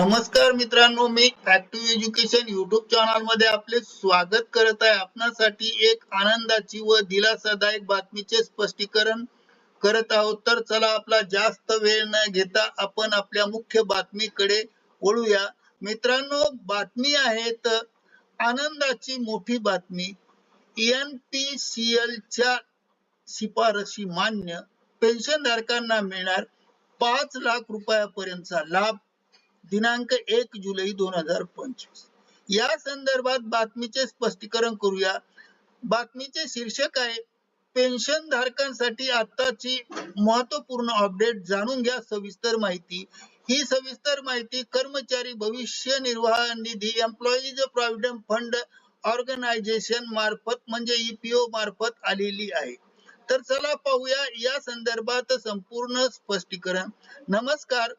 नमस्कार मित्रांनो मी ऍक्टिव्ह एज्युकेशन युट्यूब चॅनलमध्ये आपले स्वागत करत आहे. आपणासाठी एक आनंदाची व दिलासादायक बातमीचे स्पष्टीकरण करत आहोत. तर चला आपला जास्त वेळ न घेता आपण आपल्या मुख्य बातमीकडे वळूया. मित्रांनो बातमी आहे तर आनंदाची मोठी बातमी. एन पी एनपीसीएल च्या शिफारशी मान्य. पेन्शन धारकांना मिळणार पाच लाख रुपयापर्यंतचा लाभ. दिनांक एक जुलै दोन हजार पंचवीस. या संदर्भात बातमीचे स्पष्टीकरण करूया. बातमीचे शीर्षक आहे पेन्शन धारकांसाठी आताची महत्त्वपूर्ण अपडेट जाणून घ्या सविस्तर माहिती. ही सविस्तर माहिती कर्मचारी भविष्य निर्वाह निधी एम्प्लॉईज प्रॉव्हिडंट फंड ऑर्गनायझेशन मार्फत म्हणजे ईपीओ मार्फत आलेली आहे. तर चला पाहूया या संदर्भात संपूर्ण स्पष्टीकरण. नमस्कार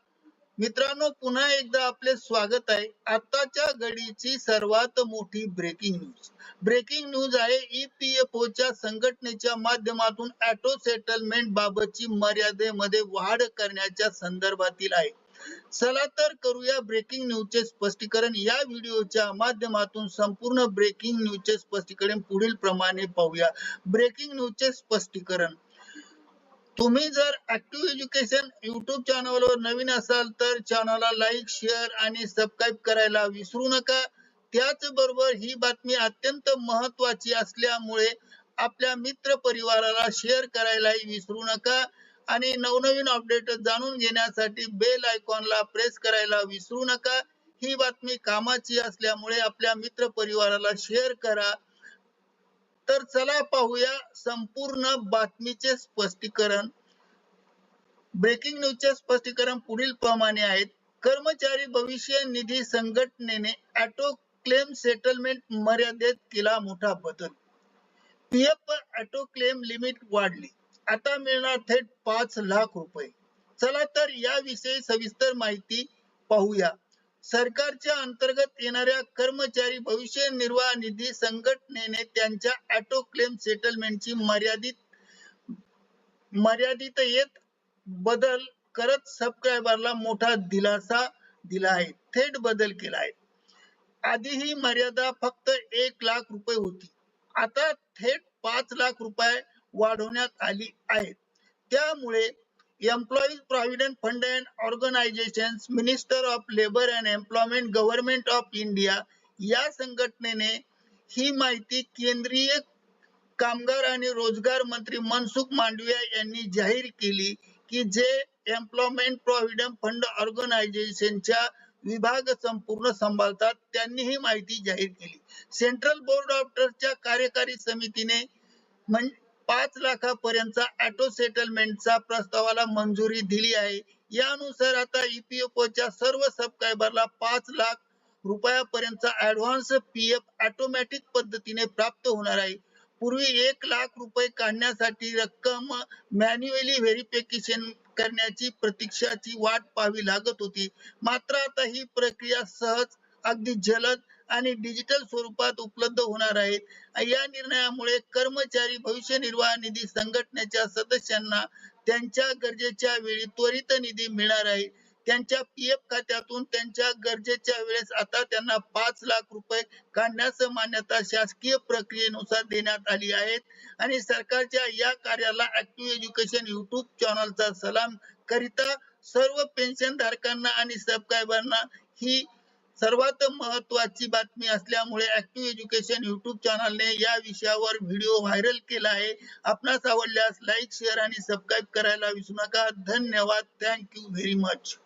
मित्रांनो पुन्हा एकदा आपले स्वागत आहे आताच्या घडीची सर्वात मोठी ब्रेकिंग न्यूज ब्रेकिंग न्यूज आहे ईपीएफओ च्या संघटनेच्या माध्यमातून ऑटो सेटलमेंट बाबतची मर्यादेमध्ये वाढ करण्याच्या संदर्भातील आहे. चला तर करूया ब्रेकिंग न्यूजचे स्पष्टीकरण. या व्हिडिओच्या माध्यमातून संपूर्ण ब्रेकिंग न्यूजचे स्पष्टीकरण पुढील प्रमाणे पाहूया ब्रेकिंग न्यूजचे स्पष्टीकरण. तुम्ही जर ऍक्टिव्ह एज्युकेशन युट्यूब चॅनलवर नवीन असाल तर चॅनलला लाईक शेअर आणि सबस्क्राईब करायला विसरू नका. त्याचबरोबर ही बातमी अत्यंत महत्वाची असल्यामुळे आपल्या मित्र परिवाराला शेअर करायलाही विसरू नका आणि नवनवीन अपडेट जाणून घेण्यासाठी बेल आयकॉनला प्रेस करायला विसरू नका. ही बातमी कामाची असल्यामुळे आपल्या मित्र परिवाराला शेअर करा तर चला पाहूया संपूर्ण बातमीचे स्पष्टीकरण. ब्रेकिंग न्यूजचे स्पष्टीकरण पुढील प्रमाणे आहेत. कर्मचारी भविष्य निधी संघटनेने ऑटो क्लेम सेटलमेंट मर्यादेत केला मोठा बदल. पीएफ ऑटो क्लेम लिमिट वाढली. आता मिळणार थेट पाच लाख रुपये. चला तर याविषयी सविस्तर माहिती पाहूया. सरकारच्या अंतर्गत येणाऱ्या कर्मचारी भविष्य निर्वाह निधी संघटनेने त्यांच्या ऑटो क्लेम सेटलमेंटची मर्यादित मर्यादित येत बदल करत सबस्क्रायबरला मोठा दिलासा दिला आहे. थेट बदल केला आहे. आधी ही मर्यादा फक्त एक लाख रुपये होती. आता थेट पाच लाख रुपये वाढवण्यात आली आहे. त्यामुळे employees provident fund and organisation minister of labour and employment government of India या संघटनेने ही माहिती केंद्रीय कामगार आणि रोजगार मंत्री मनसुख मांडविया यांनी जाहीर केली की जे एम्प्लॉयमेंट प्रॉव्हिडंट फंड ऑर्गनायझेशनच्या विभाग संपूर्ण सांभाळतात त्यांनी ही माहिती जाहीर केली. सेंट्रल बोर्ड ऑफ ट्रस्टच्या कार्यकारी समितीने पाच लाखापर्यंत ऑटो सेटलमेंटचा प्रस्तावाला मंजुरी दिली आहे. यानुसार आता ईपीएफओच्या सर्व सबस्क्रायबरला पाच लाख रुपयापर्यंतचा ऍडव्हान्स पी एफ ऑटोमॅटिक पद्धतीने प्राप्त होणार आहे. पूर्वी एक लाख रुपये काढण्यासाठी रक्कम मॅन्युअली व्हेरिफिकेशन करण्याची प्रतीक्षाची वाट पाहावी लागत होती. मात्र आता ही प्रक्रिया सहज अगदी जलद आणि डिजिटल स्वरूपात उपलब्ध होणार आहेत. या निर्णयामुळे कर्मचारी भविष्य निर्वाह निधी संघटनेच्या सदस्यांना त्यांच्या गरजेच्या वेळी त्वरित निधी मिळणार आहे. त्यांच्या पीएफ खात्यातून त्यांच्या गरजेच्या वेळेस आता त्यांना पाच लाख रुपये काढण्यास मान्यता शासकीय प्रक्रियेनुसार देण्यात आली आहे आणि सरकारच्या या कार्याला ऍक्टिव्ह एज्युकेशन युट्यूब चॅनलचा सलाम करिता सर्व पेन्शन धारकांना आणि सबस्क्रायबरना ही सर्वात महत्वाची बातमी असल्यामुळे ऍक्टिव्ह एज्युकेशन युट्यूब चॅनलने या विषयावर व्हिडिओ व्हायरल केला आहे. आपणास आवडल्यास लाईक शेअर आणि सबस्क्राईब करायला विसरू नका. धन्यवाद. Thank you very much